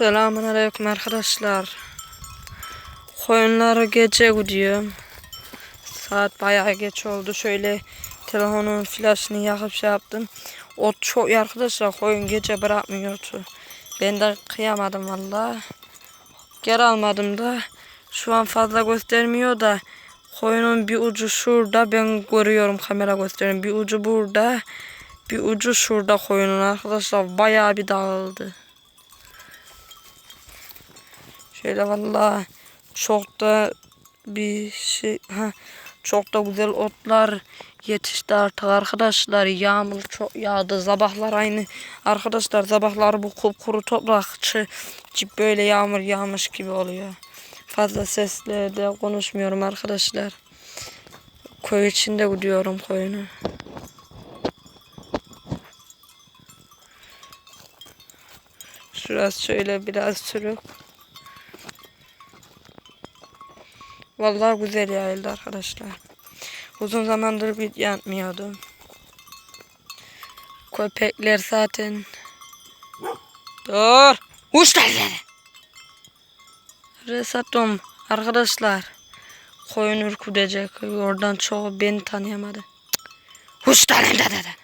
Selamun aleyküm arkadaşlar. Koyunları gece gidiyorum. Saat bayağı geç oldu. Şöyle telefonun flaşını yakıp şey yaptım. O çok arkadaşlar koyun gece bırakmıyordu. Ben de kıyamadım valla. Geri almadım da. Şu an fazla göstermiyor da. Koyunun bir ucu şurada ben görüyorum kamera gösteriyorum. Bir ucu burada. Bir ucu şurada koyunun arkadaşlar bayağı bir dağıldı. Şöyle valla çok da bir şey ha çok da güzel otlar yetişti artık arkadaşlar. Yağmur çok yağdı. Sabahlar aynı arkadaşlar sabahlar bu kupkuru toprak çı- böyle yağmur yağmış gibi oluyor. Fazla sesle de konuşmuyorum arkadaşlar. Köy içinde gidiyorum koyunu. Şurası şöyle biraz sürük. Vallahi güzel yayıldı arkadaşlar. Uzun zamandır bir yapmıyordum. Köpekler zaten. Dur. Uç lan seni. Resatom arkadaşlar. Koyun ürkütecek. Oradan çoğu beni tanıyamadı. Uç lan dedi.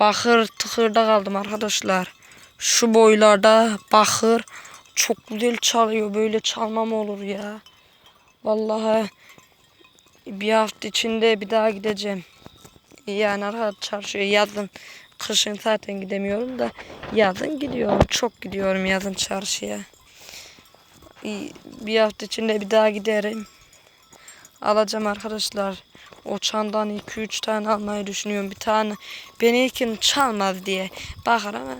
Bakır tıkırda kaldım arkadaşlar. Şu boylarda bakır çok güzel çalıyor. Böyle çalmam olur ya. Vallahi bir hafta içinde bir daha gideceğim. Yani rahat çarşıya yazın. Kışın zaten gidemiyorum da yazın gidiyorum. Çok gidiyorum yazın çarşıya. Bir hafta içinde bir daha giderim. Alacağım arkadaşlar. O çandan 2-3 tane almayı düşünüyorum. Bir tane beni ilkin çalmaz diye bakar ama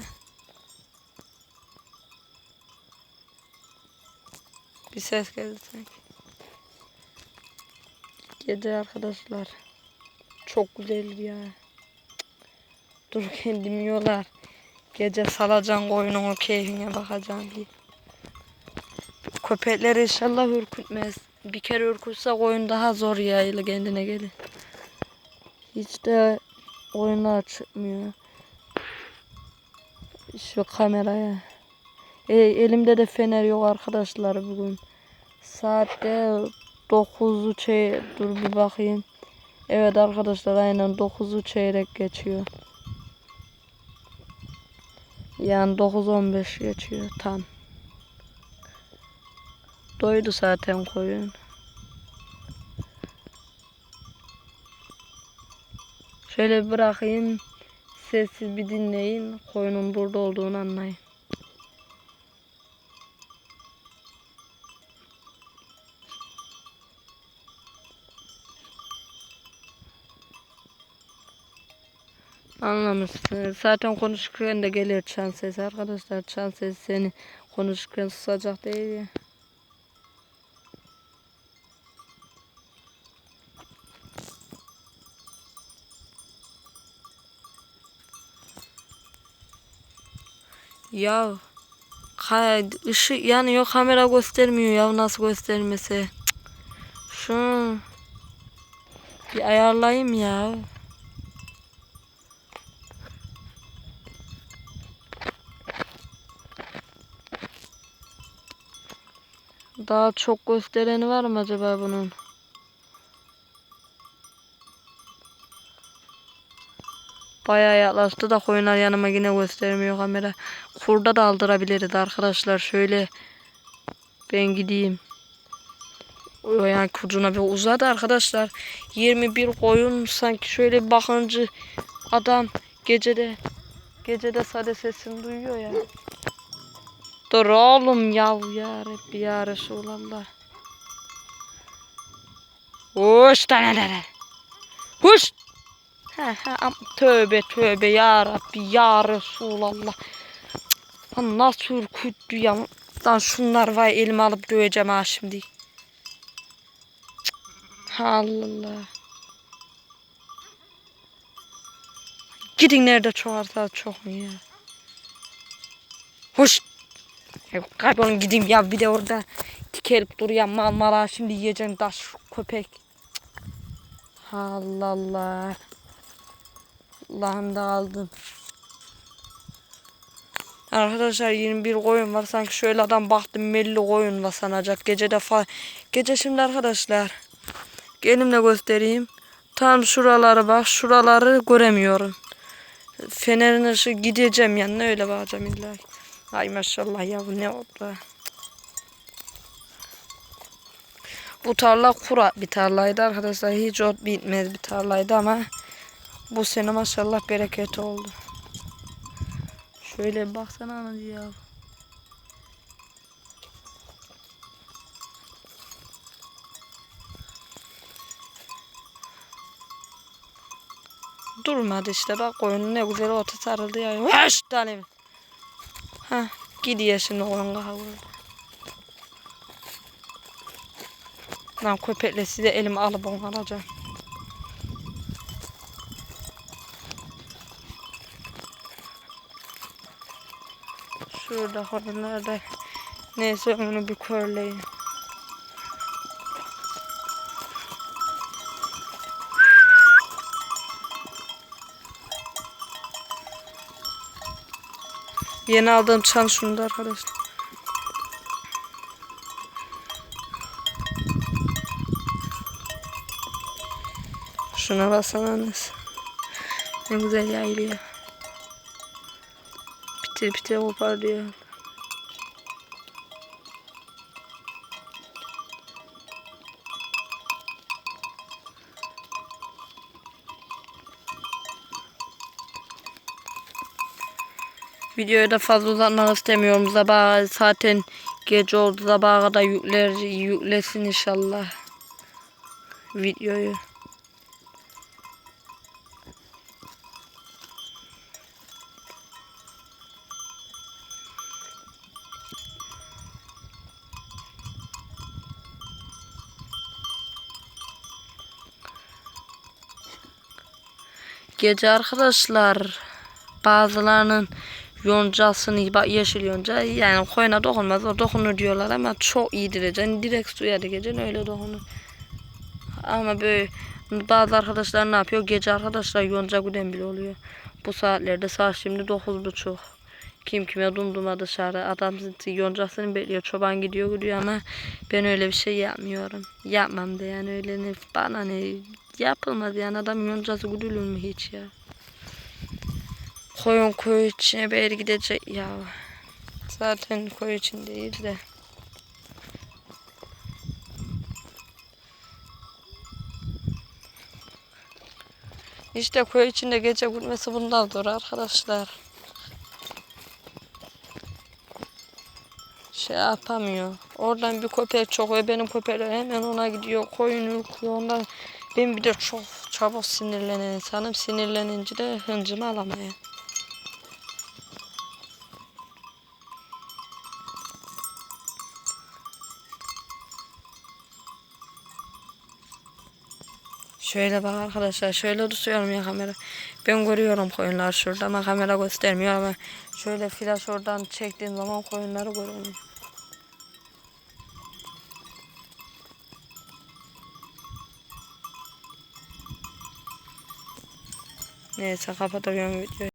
Bir ses geldi sanki. Gece arkadaşlar. Çok güzel ya. Dur kendimi yolar. Gece salacan koyunun keyfine bakacağım diye. Köpekler inşallah ürkütmez. Bir kere ürkütse koyun daha zor yayılı kendine gelir. Hiç de oyunlar çıkmıyor. Şu kameraya. E, elimde de fener yok arkadaşlar bugün. Saatte 9'u çey dur bir bakayım. Evet arkadaşlar aynen 9'u çeyrek geçiyor. Yani 9-15 geçiyor tam. Doydu zaten koyun. Şöyle bırakayım. Sessiz bir dinleyin. Koyunun burada olduğunu anlayın. Anlamışsınız. Zaten konuşurken de geliyor çan sesi arkadaşlar. Çan sesi seni konuşurken susacak değil ya. Ya kay ışık yanıyor kamera göstermiyor ya nasıl göstermese. Cık. Şunu bir ayarlayayım ya. Daha çok göstereni var mı acaba bunun? Bayağı yaklaştı da koyunlar yanıma yine göstermiyor kamera. Kurda da aldırabiliriz arkadaşlar. Şöyle ben gideyim. Yani kucuna bir uzadı arkadaşlar. 21 koyun sanki şöyle bakıncı adam gecede gecede sade sesini duyuyor ya. Dur oğlum ya ya Rabbi ya Resulallah. Hoş tane tane. Hoş. Ha ha tövbe tövbe ya Rabbi ya Resulallah. Cık, nasıl ürküttü ya. Lan şunlar var elime alıp döveceğim ha şimdi. Cık. Allah. Gidin nerede çoğarsa çok mu ya. Hoş. Ya kaybolun gideyim ya bir de orada dikelip duruyor mal mala şimdi yiyeceğim taş köpek. Allah Allah. Allah'ım da aldım. Arkadaşlar 21 koyun var. Sanki şöyle adam baktım 50 koyun var sanacak. Gece de fa Gece şimdi arkadaşlar. Gelin de göstereyim. Tam şuraları bak. Şuraları göremiyorum. Fenerin ışığı gideceğim yanına öyle bakacağım illa. ki. Ay maşallah ya bu ne oldu. Bu tarla kura bir tarlaydı arkadaşlar. Hiç ot bitmez bir tarlaydı ama bu sene maşallah bereket oldu. Şöyle baksana anacı ya. Durmadı işte bak koyunun ne güzel ota sarıldı ya. Hoş tane. Ha gidiyor şimdi koyun kahve. Lan köpekle size elimi alıp onu alacağım. Şurada horunlarda neyse onu bir körleyin. Yeni aldığım çan şunda arkadaşlar. Şuna baksanız. Ne güzel yayılıyor. Piti piti koparıyor. Videoyu da fazla uzatmak istemiyorum. Sabah zaten gece oldu. Sabaha kadar yükler, yüklesin inşallah. Videoyu. Gece arkadaşlar bazılarının yoncasını yeşil yonca yani koyuna dokunmaz o dokunur diyorlar ama çok iyi direceksin direkt suya dikeceksin öyle dokunur. Ama böyle bazı arkadaşlar ne yapıyor gece arkadaşlar yonca güden bile oluyor. Bu saatlerde saat şimdi dokuz buçuk. Kim kime dumduma dışarı adam yoncasını bekliyor çoban gidiyor gidiyor ama ben öyle bir şey yapmıyorum. Yapmam da yani öyle ne bana ne yapılmaz yani adam yoncası güdülür mü hiç ya. Koyun koyu içine bir gidecek ya. Zaten koyu için değil de. İşte koyu içinde gece gülmesi bundandır arkadaşlar. Şey yapamıyor. Oradan bir köpek çok benim köpekler hemen ona gidiyor. Koyun ürküyor ondan. Ben bir de çok çabuk sinirlenen insanım. Sinirlenince de hıncımı alamaya. Şöyle bak arkadaşlar şöyle tutuyorum ya kamera. Ben görüyorum koyunlar şurada ama kamera göstermiyor ama şöyle flash oradan çektiğim zaman koyunları görüyorum. Neyse kapatıyorum videoyu.